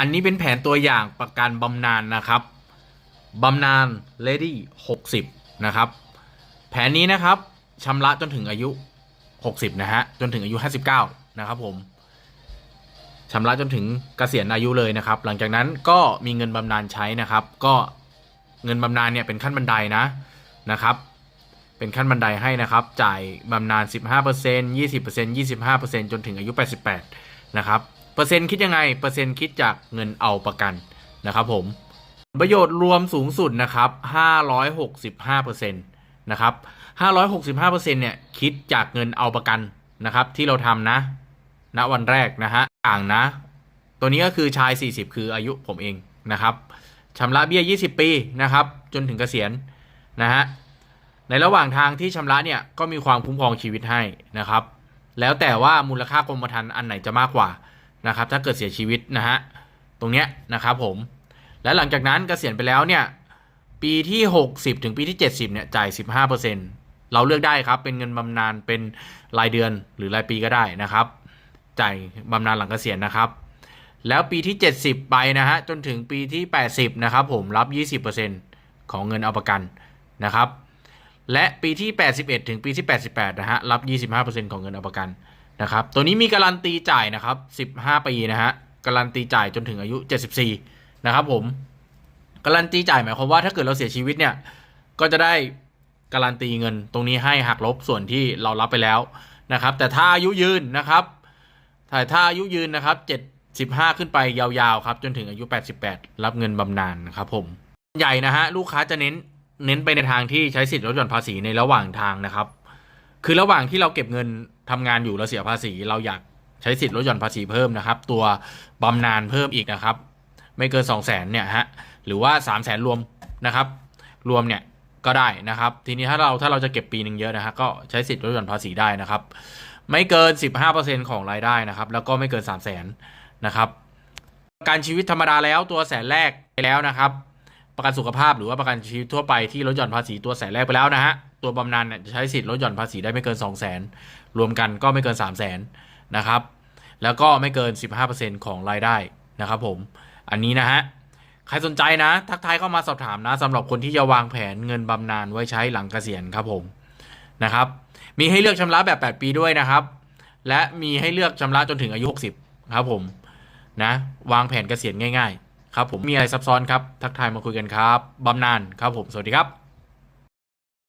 อันนี้เป็นแผนตัวอย่างประกันบำนาญนะครับบำนาญ Lady 60นะครับ แผนนี้นะครับชำระจนถึงอายุ60นะฮะจนถึงอายุ59นะครับผมชำระจนถึงเกษียณอายุเลยนะครับ หลังจากนั้นก็มีเงินบำนาญใช้นะครับ ก็เงินบำนาญเนี่ยเป็นขั้นบันไดนะนะครับ เป็นขั้นบันไดให้นะครับ จ่ายบำนาญ15% 20% 25%จนถึงอายุ 88 นะครับ เปอร์เซ็นต์คิดยังไง เปอร์เซ็นต์คิดจากเงินเอาประกันนะครับผมประโยชน์รวมสูงสุดนะครับ565%นะครับ565%เนี่ยคิดจากเงินเอาประกันนะครับ ที่เราทำนะณวันแรกนะฮะต่างนะ ตัวนี้ก็คือชาย 40 คืออายุผมเองนะครับชำระเบี้ย 20 ปีนะครับ จนถึงเกษียณนะฮะในระหว่างทางที่ชำระเนี่ยก็มีความคุ้มครองชีวิตให้นะครับ แล้วแต่ว่ามูลค่ากรมธรรม์อันไหนจะมากกว่า นะครับถ้าเกิดเสียชีวิตนะฮะตรงเนี้ยนะครับผมและหลังจากนั้นเกษียณไปแล้วเนี่ยปีที่ 60 ถึงปีที่ 70เนี่ยจ่าย 15%เราเลือกได้ครับเป็นเงินบำนาญเป็นรายเดือนหรือรายปีก็ได้นะครับ จ่ายบำนาญหลังเกษียณนะครับ แล้วปีที่ 70 ไปนะฮะจนถึงปีที่ 80 นะครับผมรับ 20%ของเงินเอาประกันนะครับ และปีที่ 81 ถึงปีที่ 88 นะฮะรับ 25%ของเงินเอาประกัน นะครับ ตัวนี้มีการันตีจ่ายนะครับ 15 ปีนะฮะ การันตีจ่ายจนถึงอายุ 74 นะครับผม การันตีจ่ายหมายความว่าถ้าเกิดเราเสียชีวิตเนี่ย ก็จะได้การันตีเงินตรงนี้ให้หักลบส่วนที่เรารับไปแล้วนะครับ แต่ถ้าอายุยืนนะครับถ้าถ้าอายุยืนนะครับ 75 ขึ้นไปยาวๆครับจนถึงอายุ 88 รับเงินบำนาญนะครับผม ใหญ่นะฮะลูกค้าจะเน้นเน้นไปในทางที่ใช้สิทธิ์ลดหย่อนภาษีในระหว่างทางนะครับ คือระหว่างที่เราเก็บเงิน ทำงานอยู่เราเสียภาษี เราอยากใช้สิทธิ์ลดหย่อนภาษีเพิ่มนะครับ ตัวบำนาญเพิ่มอีกนะครับ ไม่เกิน 2 0 0แสนเนี่ยฮะหรือว่า 3 0 0แสนรวมนะครับ รวมเนี่ยก็ได้นะครับ ทีนี้ถ้าเราถ้าเราจะเก็บปีหนึ่งเยอะนะฮะก็ใช้สิทธิ์ลดหย่อนภาษีได้นะครับ ไม่เกิน 15%ของรายได้นะครับ แล้วก็ไม่เกิน 3 0 0แสนนะครับกันชีวิตธรรมดาแล้วตัวแสนแรกไปแล้วนะครับ ประกันสุขภาพหรือว่าประกันชีวิตทั่วไปที่ลดหย่อนภาษีตัวแสนแรกไปแล้วนะฮะ ตัวบำนาญเนี่ยจะใช้สิทธิ์ลดหย่อนภาษีได้ไม่เกิน 2 0 0 0 0 0รวมกันก็ไม่เกิน 3 0 0 0 0 0นะครับ แล้วก็ไม่เกิน 15%ของรายได้นะครับผม อันนี้นะฮะ ใครสนใจนะ ทักทายเข้ามาสอบถามนะสำหรับคนที่จะวางแผนเงินบำนาญไว้ใช้หลังเกษียณครับผมนะครับ มีให้เลือกชำระแบบ 8 ปีด้วยนะครับ และมีให้เลือกชำระจนถึงอายุ 60 ครับผมนะวางแผนเกษียณง่าย ๆ ครับผมมีอะไรซับซ้อนครับ ทักทายมาคุยกันครับบำนาญครับผมสวัสดีครับ